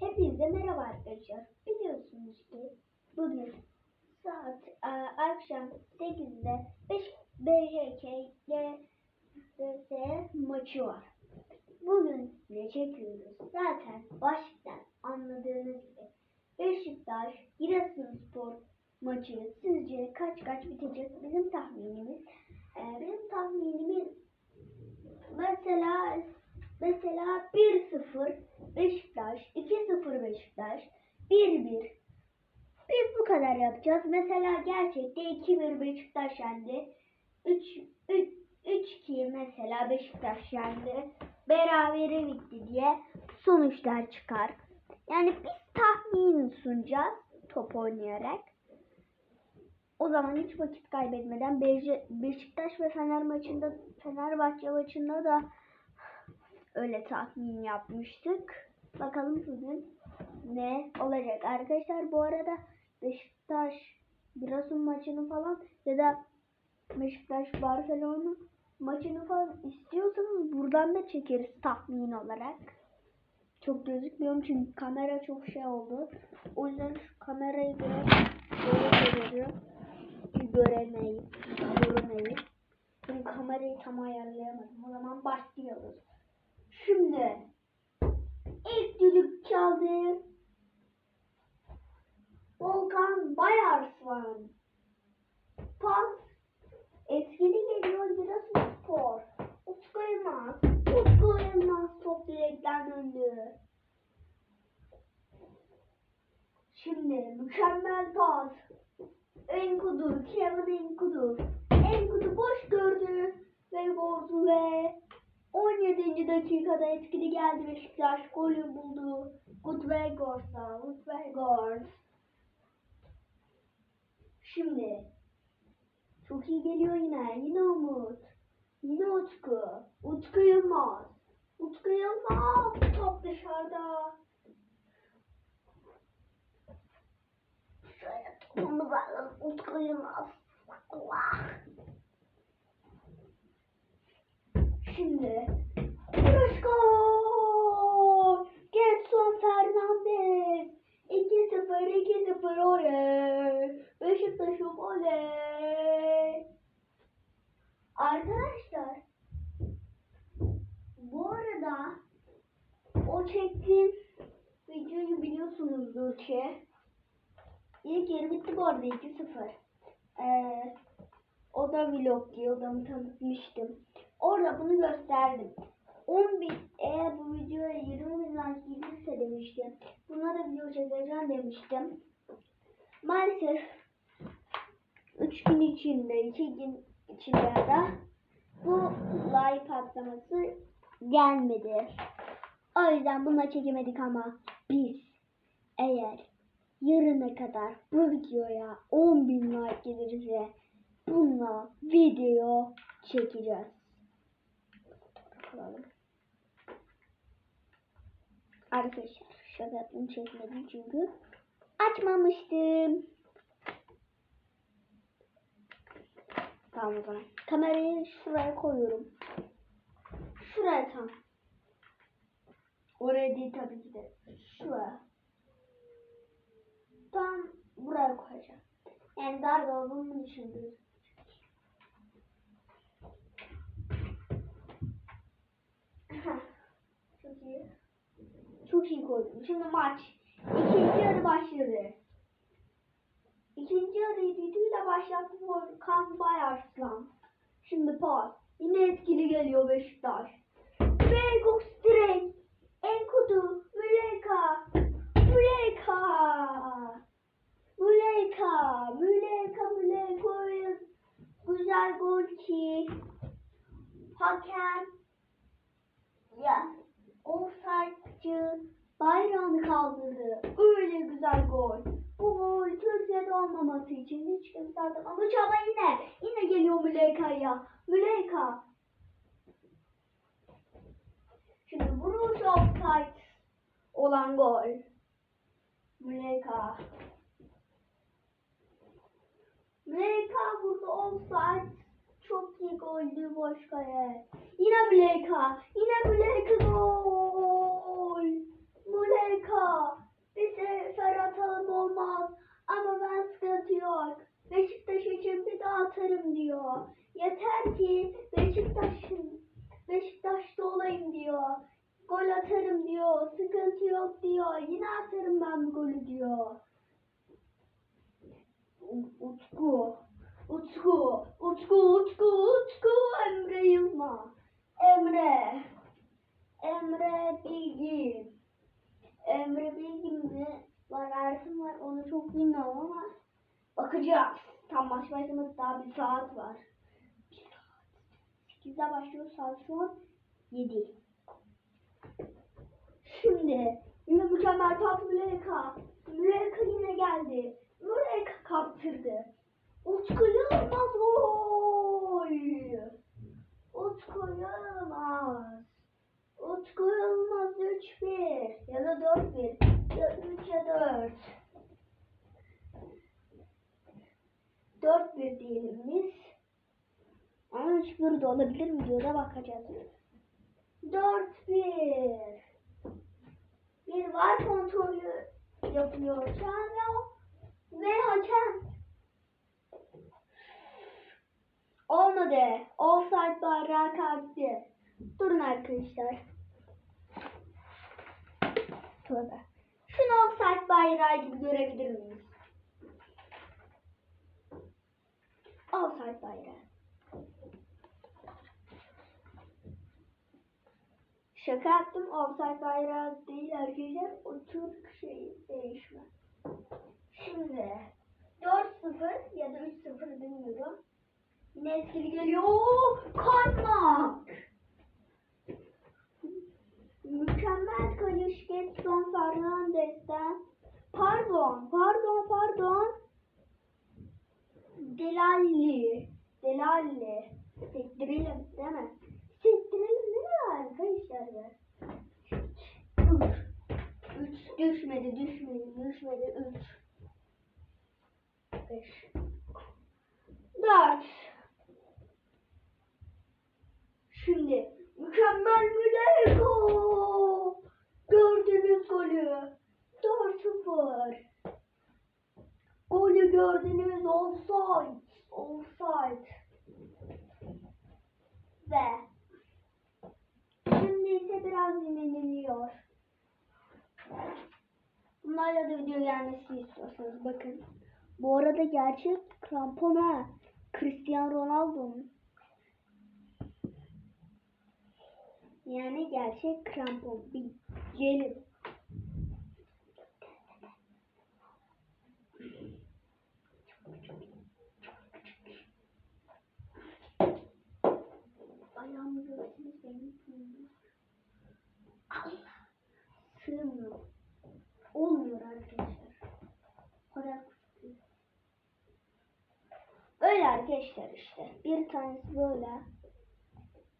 Hepinize merhaba arkadaşlar. Biliyorsunuz ki bugün saat e, akşam 8'de 5 BJK GS maçı var. Bugün ne çekiyoruz? Zaten başlıktan anladığınız gibi Beşiktaş Giresunspor maçı sizce kaç kaç bitecek? Bizim tahminimiz e, benim tahminimiz mesela mesela 1-0 Beşiktaş, 2-0 Beşiktaş, 1-1. Biz bu kadar yapacağız. Mesela gerçekte 2-1 Beşiktaş yendi. 3-2 mesela Beşiktaş yendi. Berabere bitti diye sonuçlar çıkar. Yani biz tahmin sunacağız top oynayarak. O zaman hiç vakit kaybetmeden Beşi- Beşiktaş ve Fener maçında Fenerbahçe maçında da öyle tahmin yapmıştık. Bakalım bugün ne olacak. Arkadaşlar bu arada Beşiktaş Giresun maçını falan ya da Beşiktaş Barcelona maçını falan istiyorsanız buradan da çekeriz tahmin olarak. Çok gözükmüyorum çünkü kamera çok şey oldu. O yüzden şu kamerayı biraz böyle çeviriyorum ki göremeyin, göremeyin. Çünkü kamerayı tam ayarlayamadım. O zaman başlıyoruz. Şimdi ilk düdük çaldı. Volkan Bayarslan. Pas etkili geliyor Giresunspor. Utku Elmas. Utku Elmas top direkten döndü. Şimdi mükemmel pas. Enkudu, Kevin Enkudu. Enkudu boş gördü ve vurdu ve 17. dakikada etkili geldi Beşiktaş golü buldu. Gutvegors'a, Gutwegors. Şimdi çok iyi geliyor yine. Yine Umut. Yine Utku. Utku Yılmaz. Utku Yılmaz. Top dışarıda. Şöyle topumuzu alalım. Utku Yılmaz. Allah. Şimdi vuruş gol. Getson Fernandez. 2-0 2-0 oley. Beşiktaş'ım oley. Arkadaşlar bu arada o çektiğim videoyu biliyorsunuzdur ki ilk yarı bitti bu arada 2-0. Ee, o da vlog diye odamı tanıtmıştım. Orada bunu gösterdim. 10 bin, eğer bu videoya 20 bin like gelirse demiştim. Buna da video çekeceğim demiştim. Maalesef 3 gün içinde, 2 gün içinde da bu like patlaması gelmedi. O yüzden bununla çekemedik ama biz eğer yarına kadar bu videoya 10 bin like gelirse bununla video çekeceğiz. Fotoğraf alalım. Arkadaşlar şaka yaptım çekmedim çünkü açmamıştım. Tamam o zaman. Kamerayı şuraya koyuyorum. Şuraya tam. Oraya değil tabii ki de. Şuraya. Tam buraya koyacağım. Yani dar. Heh, Çok iyi. İyi koydum. Şimdi maç. İkinci yarı başladı. İkinci yarıyı düdüğüyle başlattı Volkan Bayarslan. Şimdi pas. Yine etkili geliyor Beşiktaş. Gox direkt. Enkudu. Müleka. Müleka. Müleka. Müleka. Müleka. Güzel gol ki. Hakem. Güzel gol. Bu gol Türkiye'de olmaması için hiç kimse atamamış ama yine yine geliyor Müleka'ya. Müleka. Şimdi vuruş offside olan gol. Müleka. Müleka vurdu offside. Çok iyi goldü boş kale. Yine Müleka. Yine Müleka gol. olmaz ama ben sıkıntı yok. Beşiktaş için bir daha atarım diyor. Yeter ki Beşiktaş'ın Beşiktaş'ta olayım diyor. Gol atarım diyor. Sıkıntı yok diyor. Yine atarım ben bu golü diyor. Utku. Utku. Utku. Utku. Utku. Emre Yılmaz. Emre. Emre Bilgin. Emre Bilgin mi? Var Ersin var. Onu çok bilmiyorum ama bakacağız. Tam maç başlaması daha bir saat var. Bir saat. 8'de başlıyor saat şu an 7. Şimdi yine mükemmel pas Müleka. Müleka yine geldi. Müleka kaptırdı. Utku Yılmaz gol. Utku Yılmaz. Utku Yılmaz 3-1 ya da 4-1 ya 3 ya 4. 4-1 diyelim biz. Ama 3-1 de olabilir videoda bakacağız. 4-1 bir var kontrolü yapıyor şu ve, hakem olmadı. Offside bayrağı kalktı. Durun arkadaşlar. Şurada. Şunu offside bayrağı gibi görebilir miyiz? Offside bayrağı. Şaka yaptım. Offside bayrağı değil arkadaşlar. O Türk şey değişme. Şimdi 4-0 ya da 3-0 bilmiyorum. Yine etkili geliyor. Kaymak. Mükemmel kayış Getson Fernandez'den. Pardon, pardon, pardon. Delalli. Delalli. Sektirelim değil mi? Sektirelim değil mi arkadaşlar? Üç. Üç düşmedi, düşmedi, düşmedi. Üç. Beş. Dört. Şimdi mükemmel Müleko. Golü. 4-0. Golü gördünüz. Offside. Offside. Ve şimdi ise biraz dinleniliyor. Bunlarla da video gelmesini istiyorsanız bakın. Bu arada gerçek krampon ha. Cristiano Ronaldo'nun. Yani gerçek krampon. Bir gelin. Ayağımı görseniz benim sığmıyor. Sığmıyor. Olmuyor arkadaşlar. Para kutuyor. Öyle arkadaşlar işte. Bir tanesi böyle.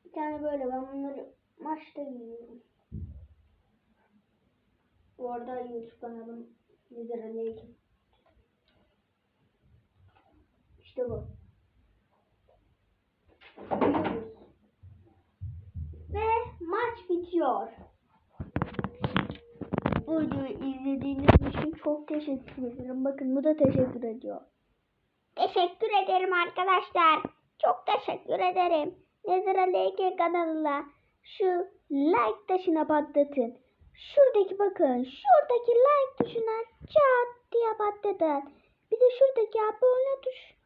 Bir tane böyle. Ben bunları maçta giyiyorum. Bu arada YouTube kanalım Lider Aleykim. İşte bu. Maç bitiyor. Bu videoyu izlediğiniz için çok teşekkür ederim. Bakın bu da teşekkür ediyor. Teşekkür ederim arkadaşlar. Çok teşekkür ederim. Nezer Aleyke kanalına şu like taşına patlatın. Şuradaki bakın. Şuradaki like tuşuna çat diye patlatın. Bir de şuradaki abone tuş